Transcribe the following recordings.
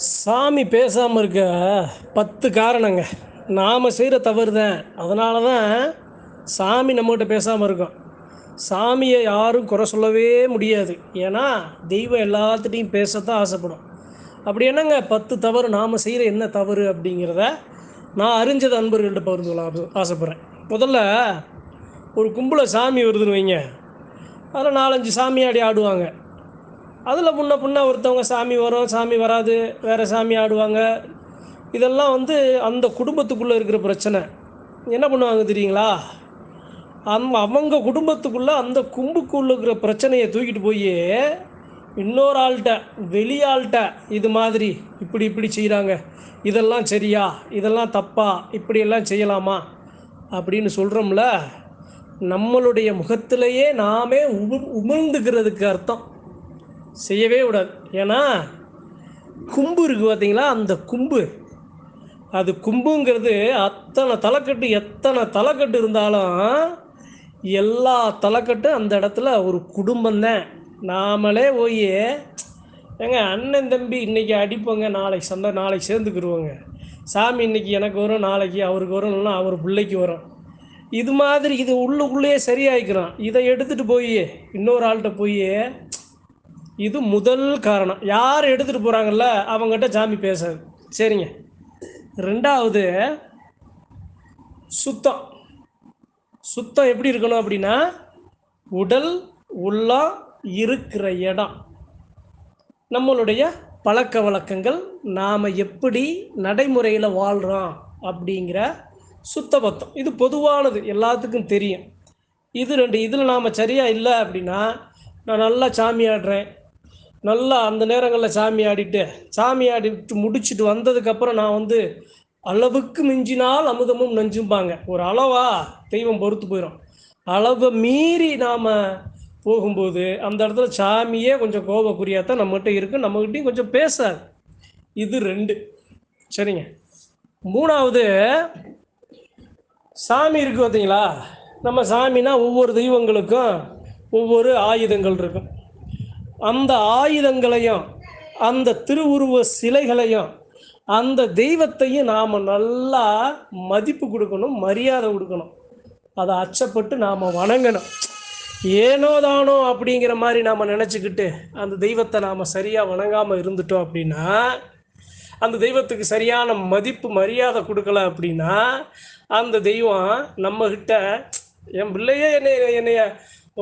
சாமி பேசாமல் இருக்க பத்து காரணங்க. நாம் செய்கிற தவறு தான். அதனால தான் சாமி நம்மகிட்ட பேசாமல் இருக்கும். சாமியை யாரும் குறை சொல்லவே முடியாது. ஏன்னா தெய்வம் எல்லாத்துட்டையும் பேசத்தான் ஆசைப்படும். அப்படி என்னங்க? பத்து தவறு நாம் செய்கிற என்ன தவறு அப்படிங்கிறத நான் அறிஞ்சது அன்பர்கள்ட்ட பகிர்ந்து கொள்ள ஆசைப்பட்றேன். முதல்ல ஒரு கும்பல சாமி வருதுன்னு வைங்க. அதில் நாலஞ்சு சாமியாடி ஆடுவாங்க. அதில் முன்ன பின்ன ஒருத்தவங்க சாமி வரும் சாமி வராது வேறு சாமி ஆடுவாங்க. இதெல்லாம் வந்து அந்த குடும்பத்துக்குள்ளே இருக்கிற பிரச்சனை. என்ன பண்ணுவாங்க தெரியுங்களா? அந் அவங்க குடும்பத்துக்குள்ளே அந்த கும்புக்குள்ள இருக்கிற பிரச்சனையை தூக்கிட்டு போய் இன்னொரு ஆள்கிட்ட வெளியாள்கிட்ட இது மாதிரி இப்படி இப்படி செய்கிறாங்க இதெல்லாம் சரியா? இதெல்லாம் தப்பா? இப்படியெல்லாம் செய்யலாமா? அப்படின்னு சொல்கிறோம்ல நம்மளுடைய முகத்திலேயே நாமே உமிழ்ந்துக்கிறதுக்கு அர்த்தம். செய்யவே விடாது ஏன்னா கும்பு இருக்குது பார்த்தீங்களா அந்த கும்பு. அது கும்புங்கிறது அத்தனை தலைக்கட்டு எத்தனை தலைக்கட்டு இருந்தாலும் எல்லா தலைக்கட்டும் அந்த இடத்துல ஒரு குடும்பம்தான். நாமளே போய் ஏங்க அண்ணன் தம்பி இன்றைக்கி அடிப்போங்க நாளைக்கு சண்டை நாளைக்கு சேர்ந்துக்கிடுவோங்க சாமி இன்றைக்கி எனக்கு வரும் நாளைக்கு அவருக்கு வரும் இல்லைன்னா அவர் பிள்ளைக்கு வரும். இது மாதிரி இது உள்ளுக்குள்ளேயே சரியாயிக்கிறோம். இதை எடுத்துகிட்டு போய் இன்னொரு ஆள்கிட்ட போய் இது முதல் காரணம். யார் எடுத்துகிட்டு போகிறாங்கல்ல அவங்ககிட்ட சாமி பேசாது சரிங்க. ரெண்டாவது சுத்தம். சுத்தம் எப்படி இருக்கணும் அப்படின்னா உடல் உள்ளம் இருக்கிற இடம். நம்மளுடைய பழக்க வழக்கங்கள் நாம் எப்படி நடைமுறையில் வாழ்கிறோம் அப்படிங்கிற சுத்தபத்தம். இது பொதுவானது எல்லாத்துக்கும் தெரியும். இது ரெண்டு இதில் நாம் சரியாக இல்லை அப்படின்னா நான் நல்லா சாமி ஆடுறேன் நல்லா அந்த நேரங்களில் சாமி ஆடிட்டு சாமி ஆடிட்டு முடிச்சுட்டு வந்ததுக்கப்புறம் நான் வந்து அளவுக்கு மிஞ்சினால் அமுதமும் நஞ்சும்பாங்க. ஒரு அளவா தெய்வம் பொறுத்து போயிடும் அளவை மீறி நாம் போகும்போது அந்த இடத்துல சாமியே கொஞ்சம் கோபக்குரியாத்தான் நம்மகிட்ட இருக்குது நம்மகிட்டையும் கொஞ்சம் பேசாது. இது ரெண்டு. சரிங்க. மூணாவது சாமி இருக்கு பார்த்தீங்களா நம்ம சாமினா ஒவ்வொரு தெய்வங்களுக்கும் ஒவ்வொரு ஆயுதங்கள் இருக்கும். அந்த ஆயுதங்களையும் அந்த திருவுருவ சிலைகளையும் அந்த தெய்வத்தையும் நாம் நல்லா மதிப்பு கொடுக்கணும் மரியாதை கொடுக்கணும். அதை அச்சப்பட்டு நாம் வணங்கணும். ஏனோ தானோ அப்படிங்கிற மாதிரி நாம் நினச்சிக்கிட்டு அந்த தெய்வத்தை நாம் சரியாக வணங்காமல் இருந்துட்டோம் அப்படின்னா அந்த தெய்வத்துக்கு சரியான மதிப்பு மரியாதை கொடுக்கல அப்படின்னா அந்த தெய்வம் நம்மக்கிட்ட என் பிள்ளையே என்னை என்னைய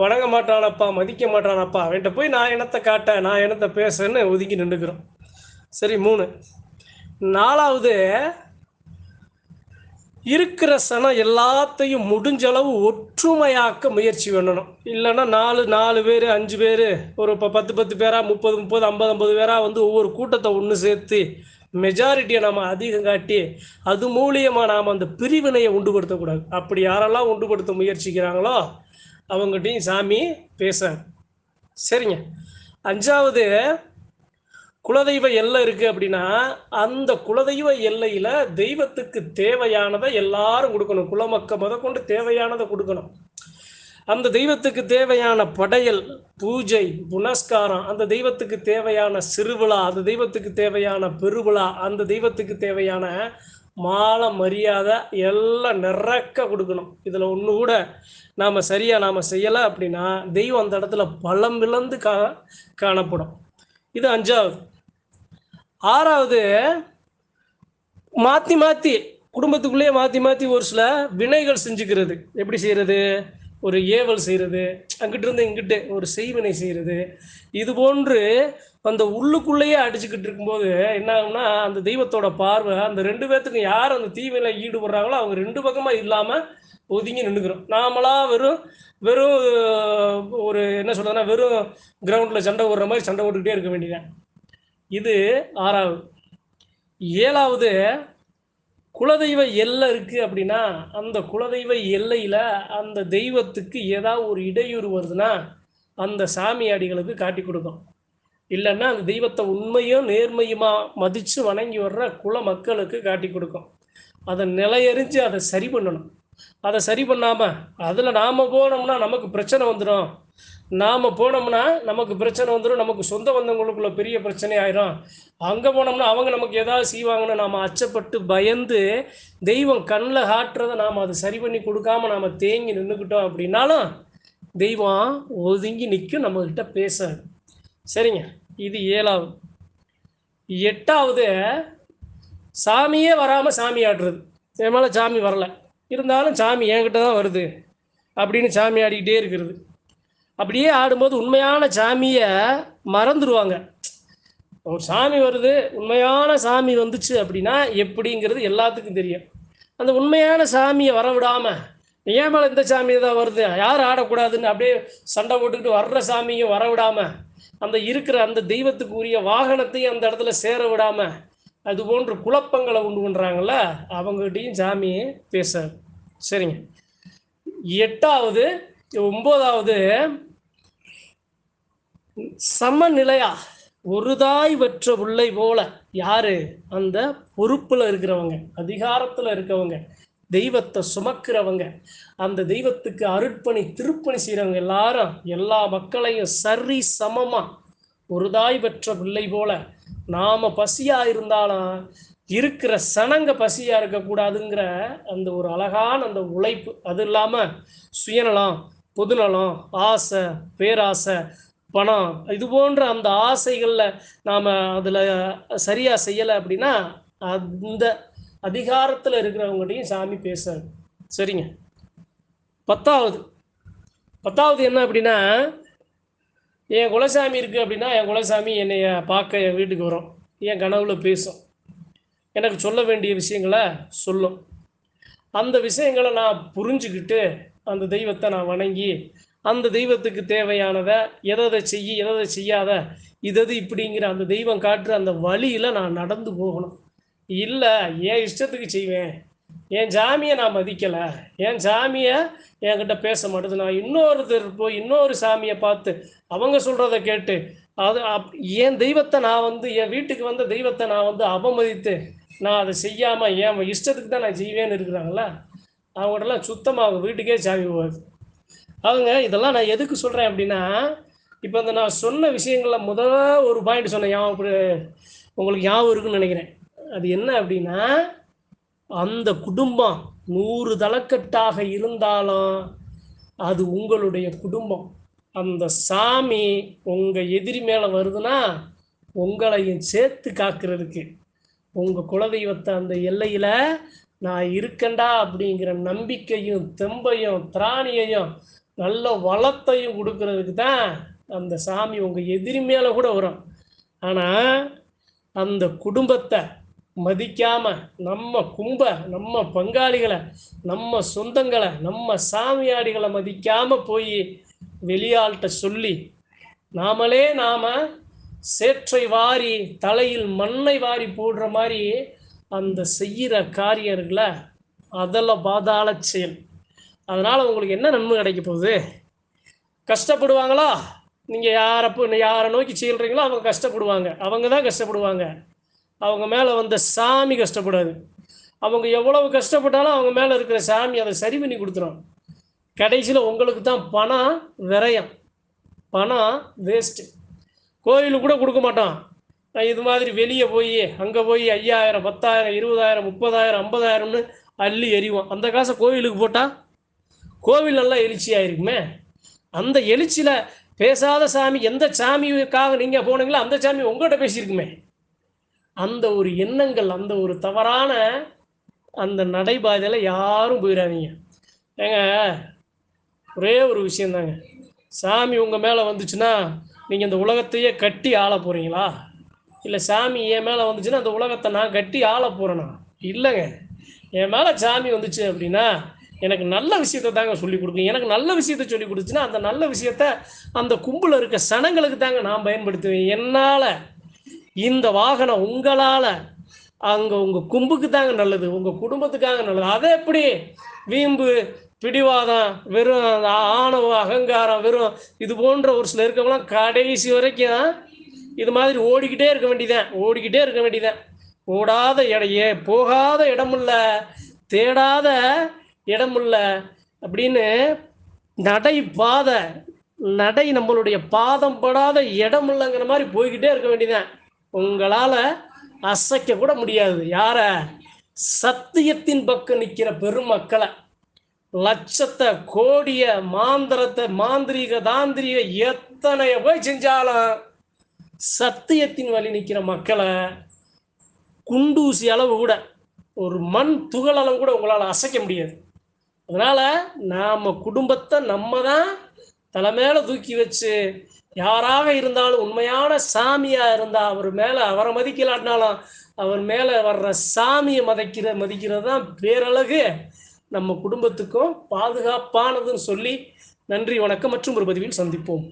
வணங்க மாட்டானப்பா மதிக்க மாட்டானப்பா அவன்கிட்ட போய் நான் இனத்தை காட்ட நான் இனத்தை பேசுன்னு ஒதுங்கி நின்றுக்கிறோம் சரி மூணு. நாலாவது இருக்கிற சனம் எல்லாத்தையும் முடிஞ்ச அளவு ஒற்றுமையாக்க முயற்சி பண்ணணும். இல்லைன்னா நாலு நாலு பேர் அஞ்சு பேர் ஒரு இப்போ பத்து பத்து பேராக முப்பது முப்பது ஐம்பது ஐம்பது பேராக வந்து ஒவ்வொரு கூட்டத்தை ஒன்று சேர்த்து மெஜாரிட்டியை நாம் அதிகம் காட்டி அது மூலியமாக நாம் அந்த பிரிவினையை உண்டுபடுத்தக்கூடாது. அப்படி யாரெல்லாம் உண்டுபடுத்த முயற்சிக்கிறாங்களோ அவங்ககிட்டையும் சாமி பேசுறாரு சரிங்க. அஞ்சாவது குலதெய்வ எல்லை இருக்கு அப்படின்னா அந்த குலதெய்வ எல்லையில தெய்வத்துக்கு தேவையானதை எல்லாரும் கொடுக்கணும். குலமக்க முதற்கொண்டு தேவையானதை கொடுக்கணும். அந்த தெய்வத்துக்கு தேவையான படையல் பூஜை புனஸ்காரம் அந்த தெய்வத்துக்கு தேவையான சிறுவிழா அந்த தெய்வத்துக்கு தேவையான பெருவிழா அந்த தெய்வத்துக்கு தேவையான மாலை மரியாதை எல்லாம் நிறக்க கொடுக்கணும். இதில் ஒன்று கூட நாம் சரியாக நாம் செய்யலை அப்படின்னா தெய்வம் அந்த இடத்துல பலம் விளந்து கா காணப்படும். இது அஞ்சாவது. ஆறாவது மாற்றி மாற்றி குடும்பத்துக்குள்ளேயே மாற்றி மாற்றி ஒரு சில வினைகள் செஞ்சுக்கிறது. எப்படி செய்கிறது ஒரு ஏவல் செய்கிறது அங்கிட்டு இருந்து இங்கிட்டு ஒரு செய்வினை செய்கிறது இது போன்று அந்த உள்ளுக்குள்ளேயே அடிச்சுக்கிட்டு இருக்கும்போது என்ன ஆகும்னா அந்த தெய்வத்தோட பார்வை அந்த ரெண்டு பேர்த்துக்கும் யார் அந்த தீவில ஈடுபடுறாங்களோ அவங்க ரெண்டு பக்கமாக இல்லாமல் ஒதுங்கி நின்றுக்கிறோம் நாமளா வெறும் வெறும் ஒரு என்ன சொல்கிறதுனா வெறும் கிரவுண்டில் சண்டை ஓடுற மாதிரி சண்டை ஓட்டுக்கிட்டே இருக்க வேண்டியதான் இது ஆறாவது. ஏழாவது குலதெய்வ எல்லை இருக்குது அப்படின்னா அந்த குலதெய்வ எல்லையில் அந்த தெய்வத்துக்கு ஏதாவது ஒரு இடையூறு வருதுன்னா அந்த சாமியாடிகளுக்கு காட்டி கொடுக்கும். இல்லைன்னா அந்த தெய்வத்தை உண்மையும் நேர்மையுமா மதித்து வணங்கி வர்ற குல மக்களுக்கு காட்டி கொடுக்கும். அதை நிலையறிஞ்சு அதை சரி பண்ணணும். அதை சரி பண்ணாமல் அதில் நாம் போனோம்னா நமக்கு பிரச்சனை வந்துடும். நாம் போனோம்னா நமக்கு பிரச்சனை வந்துடும் நமக்கு சொந்த பந்தங்களுக்குள்ள பெரிய பிரச்சனை ஆயிரும். அங்கே போனோம்னா அவங்க நமக்கு ஏதாவது செய்வாங்கன்னு நாம் அச்சப்பட்டு பயந்து தெய்வம் கண்ணில் காட்டுறதை நாம் அதை சரி பண்ணி கொடுக்காம நாம் தேங்கி நின்றுக்கிட்டோம் அப்படின்னாலும் தெய்வம் ஒதுங்கி நிற்கும் நம்மக்கிட்ட பேசாது. சரிங்க இது ஏழாவது. எட்டாவது சாமியே வராமல் சாமி ஆடுறது. என் மேலே சாமி வரல. இருந்தாலும் சாமி என்கிட்ட தான் வருது அப்படின்னு சாமி ஆடிக்கிட்டே இருக்கிறது. அப்படியே ஆடும்போது உண்மையான சாமியை மறந்துடுவாங்க ஒரு சாமி வருது உண்மையான சாமி வந்துச்சு அப்படின்னா எப்படிங்கிறது எல்லாத்துக்கும் தெரியும். அந்த உண்மையான சாமியை வர விடாம ஏன் மேலே இந்த சாமி தான் வருது? யார் ஆடக்கூடாதுன்னு அப்படியே சண்டை போட்டுக்கிட்டு வர்ற சாமியும் வர அந்த இருக்கிற அந்த தெய்வத்துக்கு உரிய வாகனத்தையும் அந்த இடத்துல சேர விடாமல் அது போன்ற குழப்பங்களை உண்டு பண்ணுறாங்கல்ல அவங்ககிட்டையும் சாமி பேச சரிங்க. எட்டாவது ஒம்போதாவது சமநிலையா? ஒரு தாய் பெற்ற பிள்ளை போல. யாரு? அந்த பொறுப்புல இருக்கிறவங்க அதிகாரத்துல இருக்கவங்க தெய்வத்தை சுமக்கிறவங்க. அந்த தெய்வத்துக்கு அருட்பணி திருப்பணி செய்கிறவங்க எல்லாரும் எல்லா மக்களையும் சரி சமமா? ஒரு தாய் பெற்ற பிள்ளை போல. நாம பசியா இருந்தாலும் இருக்கிற சனங்க பசியா இருக்கக்கூடாதுங்கிற அந்த ஒரு அழகான அந்த உழைப்பு. அது இல்லாம சுயநலம் பொதுநலம் ஆசை பேராசை பணம் இது போன்ற அந்த ஆசைகளில் நாம் அதில் சரியாக செய்யலை அப்படின்னா அந்த அதிகாரத்தில் இருக்கிறவங்களையும் சாமி பேசாது சரிங்க. பத்தாவது. பத்தாவது என்ன அப்படின்னா என் குலசாமி இருக்குது அப்படின்னா என் குலசாமி என்னைய பார்க்க என் வீட்டுக்கு வரும். என் கனவுல பேசும். எனக்கு சொல்ல வேண்டிய விஷயங்களை சொல்லும். அந்த விஷயங்களை நான் புரிஞ்சுக்கிட்டு அந்த தெய்வத்தை நான் வணங்கி அந்த தெய்வத்துக்கு தேவையானதை எதை எதை செய்ய எதை செய்யாத இதது இப்படிங்கிற அந்த தெய்வம் காட்டுற அந்த வழியில் நான் நடந்து போகணும். இல்லை என் இஷ்டத்துக்கு செய்வேன். என் சாமியை நான் மதிக்கலை. என் சாமியை என்கிட்ட பேச மாட்டேது. நான் இன்னொருத்தர் போய் இன்னொரு சாமியை பார்த்து அவங்க சொல்கிறத கேட்டு அது அப் என் தெய்வத்தை நான் வந்து என் வீட்டுக்கு வந்த தெய்வத்தை நான் வந்து அவமதித்து நான் அதை செய்யாமல் என் இஷ்டத்துக்கு தான் நான் செய்வேன்னு இருக்கிறாங்களா அவங்கள்ட்டலாம் சுத்தமாக அவங்க வீட்டுக்கே சாமி போகாது. அவங்க இதெல்லாம் நான் எதுக்கு சொல்கிறேன் அப்படின்னா இப்போ இந்த நான் சொன்ன விஷயங்களில் முதல்ல ஒரு பாயிண்ட் சொன்னேன். ஞாபகம் உங்களுக்கு ஞாபகம் இருக்குன்னு நினைக்கிறேன். அது என்ன அப்படின்னா அந்த குடும்பம் நூறு தலைக்கட்டாக இருந்தாலும் அது உங்களுடைய குடும்பம். அந்த சாமி உங்கள் எதிரி மேலே வருதுன்னா உங்களையும் சேர்த்து காக்கிறதுக்கு. உங்கள் குலதெய்வத்தை அந்த எல்லையில் நான் இருக்கேன்டா அப்படிங்கிற நம்பிக்கையும் தெம்பையும் திராணியையும் நல்ல வளத்தையும் கொடுக்கறதுக்கு தான் அந்த சாமி உங்கள் எதிரி மேலே கூட வரும். ஆனால் அந்த குடும்பத்தை மதிக்காம நம்ம கும்ப நம்ம பங்காளிகளை நம்ம சொந்தங்களை நம்ம சாமியாடிகளை மதிக்காம போய் வெளியாள்கிட்ட சொல்லி நாமளே நாம சேற்றை வாரி தலையில் மண்ணை வாரி போடுற மாதிரி அந்த செய்கிற காரியம் இருக்குல்ல அதெல்லாம் பாதாள செயல். அதனால் உங்களுக்கு என்ன நன்மை கிடைக்க போகுது? கஷ்டப்படுவாங்களா? நீங்கள் யாரை யாரை நோக்கி செல்றீங்களோ அவங்க கஷ்டப்படுவாங்க. அவங்க தான் கஷ்டப்படுவாங்க. அவங்க மேலே வந்த சாமி கஷ்டப்படாது. அவங்க எவ்வளவு கஷ்டப்பட்டாலும் அவங்க மேலே இருக்கிற சாமி அதை சரி பண்ணி கொடுத்துரும். கடைசியில் உங்களுக்கு தான் பணம் விரயம். பணம் வேஸ்ட்டு கோயிலுக்கு கூட கொடுக்க மாட்டோம். இது மாதிரி வெளியே போய் அங்கே போய் ஐயாயிரம் பத்தாயிரம் இருபதாயிரம் முப்பதாயிரம் ஐம்பதாயிரம்னு அள்ளி எறிவோம். அந்த காசை கோவிலுக்கு போட்டால் கோவில் நல்லா எழுச்சியாக இருக்குமே அந்த எழுச்சியில் பேசாத சாமி எந்த சாமிக்காக நீங்கள் போனீங்களோ அந்த சாமி உங்கள்கிட்ட பேசியிருக்குமே. அந்த ஒரு எண்ணங்கள் அந்த ஒரு தவறான அந்த நடைபாதையில் யாரும் போயிடாதீங்க ஏங்க ஒரே ஒரு விஷயந்தாங்க சாமி உங்கள் மேலே வந்துச்சுன்னா நீங்கள் இந்த உலகத்தையே கட்டி ஆள போகிறீங்களா இல்லை சாமி என் மேலே வந்துச்சுன்னா அந்த உலகத்தை நான் கட்டி ஆள போகிறேனா இல்லைங்க. என் மேலே சாமி வந்துச்சு அப்படின்னா எனக்கு நல்ல விஷயத்தை தாங்க சொல்லி கொடுக்கும். எனக்கு நல்ல விஷயத்த சொல்லி கொடுத்துச்சுன்னா அந்த நல்ல விஷயத்த அந்த கும்பலில் இருக்க சனங்களுக்கு தாங்க நான் பயன்படுத்துவேன். என்னால் இந்த வாகனம் உங்களால் அங்கே உங்கள் கும்புக்கு தாங்க நல்லது உங்கள் குடும்பத்துக்காக நல்லது. அதை எப்படி வீம்பு பிடிவாதம் வெறும் ஆணவ அகங்காரம் வெறும் இது போன்ற ஒரு சில இருக்கவங்களாம் கடைசி வரைக்கும் இது மாதிரி ஓடிக்கிட்டே இருக்க வேண்டியதான் ஓடிக்கிட்டே இருக்க வேண்டியதான் ஓடாத இடையே போகாத இடமில்ல தேடாத இடமுள்ள அப்படின்னு நடை பாதை நடை நம்மளுடைய பாதம் படாத இடம் இல்லைங்கிற மாதிரி போய்கிட்டே இருக்க வேண்டியதான் உங்களால் அசைக்க கூட முடியாது. யார? சத்தியத்தின் பக்கம் நிற்கிற பெருமக்களை. லட்சத்தை கோடிய மாந்திரத்தை மாந்திரிக தாந்திரிக எத்தனைய போய் செஞ்சாலும் சத்தியத்தின் வழி நிற்கிற மக்களை குண்டூசி அளவு கூட ஒரு மண் துகள் அளவு கூட உங்களால் அசைக்க முடியாது. அதனால் நாம் குடும்பத்தை நம்ம தான் தலைமையில தூக்கி வச்சு யாராக இருந்தாலும் உண்மையான சாமியாக இருந்தால் அவர் மேலே அவரை மதிக்கலாட்டினாலும் அவர் மேலே வர்ற சாமியை மதிக்கிற மதிக்கிறது தான் பேரழகு. நம்ம குடும்பத்துக்கும் பாதுகாப்பானதுன்னு சொல்லி நன்றி வணக்கம் மற்றும் ஒரு பதிவில் சந்திப்போம்.